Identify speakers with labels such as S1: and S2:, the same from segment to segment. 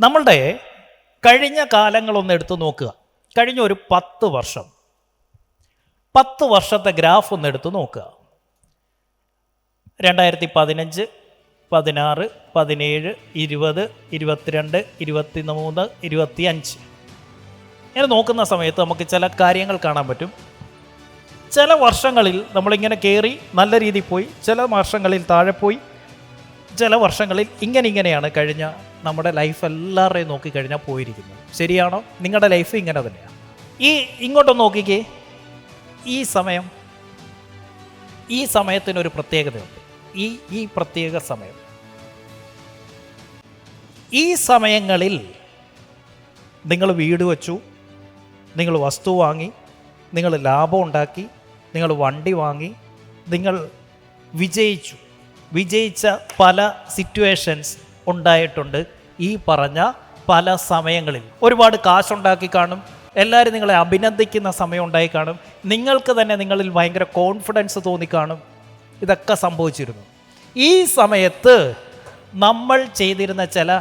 S1: നമ്മളുടെ കഴിഞ്ഞ കാലങ്ങളൊന്ന് എടുത്തു നോക്കുക. കഴിഞ്ഞ ഒരു പത്ത് വർഷം. പത്ത് വർഷത്തെ ഗ്രാഫ് ഒന്ന് എടുത്തു നോക്കുക. രണ്ടായിരത്തി പതിനഞ്ച് പതിനാറ് പതിനേഴ് ഇരുപത് ഇരുപത്തിരണ്ട് ഇരുപത്തി മൂന്ന് ഇരുപത്തി അഞ്ച് ഇങ്ങനെ നോക്കുന്ന സമയത്ത് നമുക്ക് ചില കാര്യങ്ങൾ കാണാൻ പറ്റും. ചില വർഷങ്ങളിൽ നമ്മളിങ്ങനെ കയറി നല്ല രീതിയിൽ പോയി ചില വർഷങ്ങളിൽ താഴെ പോയി ചില വർഷങ്ങളിൽ ഇങ്ങനെ ഇങ്ങനെയാണ് കഴിഞ്ഞ നമ്മുടെ ലൈഫ് എല്ലാവരുടെയും നോക്കിക്കഴിഞ്ഞാൽ പോയിരിക്കുന്നത്. ശരിയാണോ? നിങ്ങളുടെ ലൈഫ് ഇങ്ങനെ തന്നെയാണ് ഈ ഇങ്ങോട്ടൊന്ന് നോക്കിക്കേ. ഈ സമയം ഈ സമയത്തിനൊരു പ്രത്യേകതയുണ്ട്. ഈ ഈ പ്രത്യേക സമയം. ഈ സമയങ്ങളിൽ നിങ്ങൾ വീട് വച്ചു നിങ്ങൾ വസ്തു വാങ്ങി നിങ്ങൾ ലാഭം ഉണ്ടാക്കി നിങ്ങൾ വണ്ടി വാങ്ങി നിങ്ങൾ വിജയിച്ചു. വിജയിച്ച പല സിറ്റുവേഷൻസ് ഉണ്ടായിട്ടുണ്ട് ഈ പറഞ്ഞ പല സമയങ്ങളിൽ. ഒരുപാട് കാശുണ്ടാക്കി കാണും. എല്ലാവരും നിങ്ങളെ അഭിനന്ദിക്കുന്ന സമയം ഉണ്ടായി കാണും. നിങ്ങൾക്ക് തന്നെ നിങ്ങളിൽ ഭയങ്കര കോൺഫിഡൻസ് തോന്നിക്കാണും ഇതൊക്കെ സംഭവിച്ചിരുന്നു. ഈ സമയത്ത് നമ്മൾ ചെയ്തിരുന്ന ചില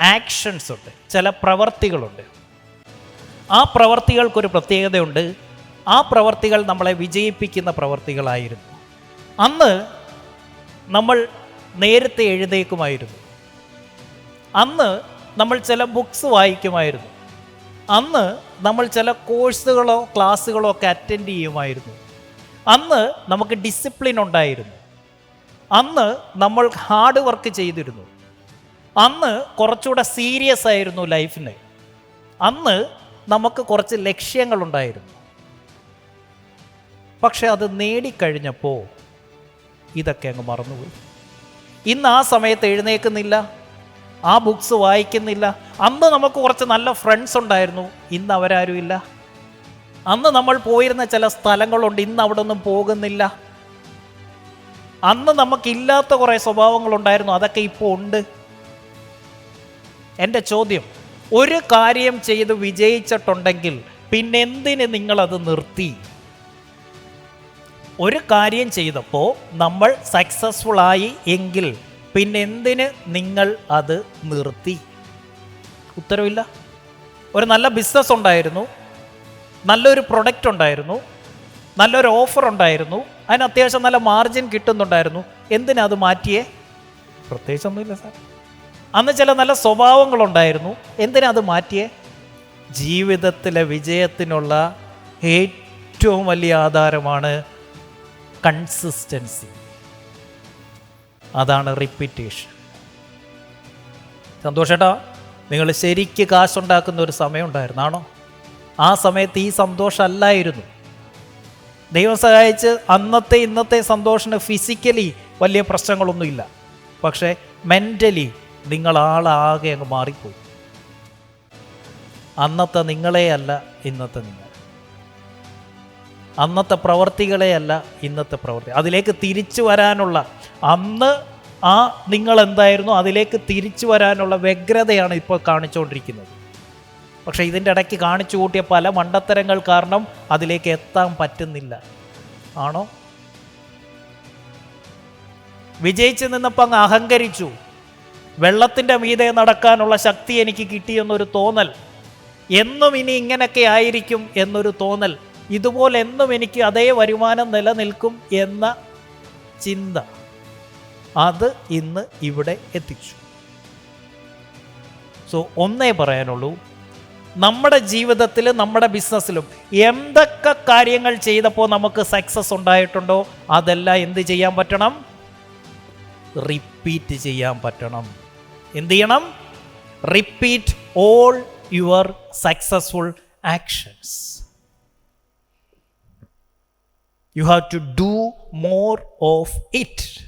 S1: ആക്ഷൻസ് ഉണ്ട്. ചില പ്രവർത്തികളുണ്ട്. ആ പ്രവർത്തികൾക്കൊരു പ്രത്യേകതയുണ്ട്. ആ പ്രവർത്തികൾ നമ്മളെ വിജയിപ്പിക്കുന്ന പ്രവർത്തികളായിരുന്നു. അന്ന് നമ്മൾ നേരത്തെ എഴുതേക്കുമായിരുന്നു അന്ന് നമ്മൾ ചില ബുക്സ് വായിക്കുമായിരുന്നു. അന്ന് നമ്മൾ ചില കോഴ്സുകളോ ക്ലാസ്സുകളോ ഒക്കെ അറ്റൻഡ് ചെയ്യുമായിരുന്നു. അന്ന് നമുക്ക് ഡിസിപ്ലിൻ ഉണ്ടായിരുന്നു. അന്ന് നമ്മൾ ഹാർഡ് വർക്ക് ചെയ്തിരുന്നു. അന്ന് കുറച്ചുകൂടെ സീരിയസ് ആയിരുന്നു ലൈഫിന് അന്ന് നമുക്ക് കുറച്ച് ലക്ഷ്യങ്ങളുണ്ടായിരുന്നു പക്ഷെ അത് നേടിക്കഴിഞ്ഞപ്പോൾ ഇതൊക്കെ അങ്ങ് മറന്നുപോയി. ഇന്ന് ആ സമയത്ത് എഴുന്നേക്കുന്നില്ല ആ ബുക്സ് വായിക്കുന്നില്ല. അന്ന് നമുക്ക് കുറച്ച് നല്ല ഫ്രണ്ട്സ് ഉണ്ടായിരുന്നു. ഇന്ന് അവരാരും ഇല്ല. അന്ന് നമ്മൾ പോയിരുന്ന ചില സ്ഥലങ്ങളുണ്ട്. ഇന്ന് അവിടെ ഒന്നും പോകുന്നില്ല. അന്ന് നമുക്കില്ലാത്ത കുറേ സ്വഭാവങ്ങളുണ്ടായിരുന്നു. അതൊക്കെ ഇപ്പോൾ ഉണ്ട്. എന്റെ ചോദ്യം ഒരു കാര്യം ചെയ്ത് വിജയിച്ചിട്ടുണ്ടെങ്കിൽ പിന്നെന്തിന് നിങ്ങളത് നിർത്തി? ഒരു കാര്യം ചെയ്തപ്പോൾ നമ്മൾ സക്സസ്ഫുൾ ആയി എങ്കിൽ പിന്നെന്തിന് നിങ്ങൾ അത് നിർത്തി? ഉത്തരവില്ല. ഒരു നല്ല ബിസിനസ് ഉണ്ടായിരുന്നു. നല്ലൊരു പ്രൊഡക്റ്റ് ഉണ്ടായിരുന്നു. നല്ലൊരു ഓഫർ ഉണ്ടായിരുന്നു. അതിന് അത്യാവശ്യം നല്ല മാർജിൻ കിട്ടുന്നുണ്ടായിരുന്നു. എന്തിനാ അത് മാറ്റിയേ? പ്രത്യേകിച്ചൊന്നുമില്ല സാർ അന്ന് ചില നല്ല സ്വഭാവങ്ങളുണ്ടായിരുന്നു. എന്തിനാ അത് മാറ്റിയേ? ജീവിതത്തിലെ വിജയത്തിനുള്ള ഏറ്റവും വലിയ ആധാരമാണ് കൺസിസ്റ്റൻസി അതാണ് റിപ്പീറ്റേഷൻ സന്തോഷേട്ടാ നിങ്ങൾ ശരിക്ക് കാശുണ്ടാക്കുന്ന ഒരു സമയം ഉണ്ടായിരുന്നാണോ? ആ സമയത്ത് ഈ സന്തോഷമല്ലായിരുന്നു. ദൈവം സഹായിച്ച് അന്നത്തെ ഇന്നത്തെ സന്തോഷത്തിന് ഫിസിക്കലി വലിയ പ്രശ്നങ്ങളൊന്നുമില്ല. പക്ഷേ മെന്റലി നിങ്ങൾ ആളാകെ അങ്ങ് മാറിപ്പോയി. അന്നത്തെ നിങ്ങളെയല്ല ഇന്നത്തെ നിങ്ങൾ. അന്നത്തെ പ്രവർത്തികളെയല്ല ഇന്നത്തെ പ്രവർത്തി. അതിലേക്ക് തിരിച്ചു വരാനുള്ള അന്ന് ആ നിങ്ങൾ എന്തായിരുന്നു അതിലേക്ക് തിരിച്ചു വരാനുള്ള വ്യഗ്രതയാണ് ഇപ്പോൾ കാണിച്ചുകൊണ്ടിരിക്കുന്നത്. പക്ഷേ ഇതിന്റെ ഇടയ്ക്ക് കാണിച്ചു കൂട്ടിയ പല മണ്ടത്തരങ്ങൾ കാരണം അതിലേക്ക് എത്താൻ പറ്റുന്നില്ല. ആണോ? വിജയിച്ചു നിന്നപ്പോൾ അങ്ങ് അഹങ്കരിച്ചു. വെള്ളത്തിന്റെ മീതെ നടക്കാനുള്ള ശക്തി എനിക്ക് കിട്ടിയെന്നൊരു തോന്നൽ. എന്നും ഇനി ഇങ്ങനെയൊക്കെ ആയിരിക്കും എന്നൊരു തോന്നൽ. ഇതുപോലെ എന്നും എനിക്ക് അതേ വരുമാനം നിലനിൽക്കും എന്ന ചിന്ത അത് ഇന്ന് ഇവിടെ എത്തിച്ചു. സോ ഒന്നേ പറയാനുള്ളൂ. നമ്മുടെ ജീവിതത്തിൽ നമ്മുടെ ബിസിനസ്സിലും എന്തൊക്കെ കാര്യങ്ങൾ ചെയ്തപ്പോൾ നമുക്ക് സക്സസ് ഉണ്ടായിട്ടുണ്ടോ? അതെല്ലാം എന്ത് ചെയ്യാൻ പറ്റണം? റിപ്പീറ്റ് ചെയ്യാൻ പറ്റണം. എന്ത് ചെയ്യണം? Repeat all your successful actions You have to do more of it.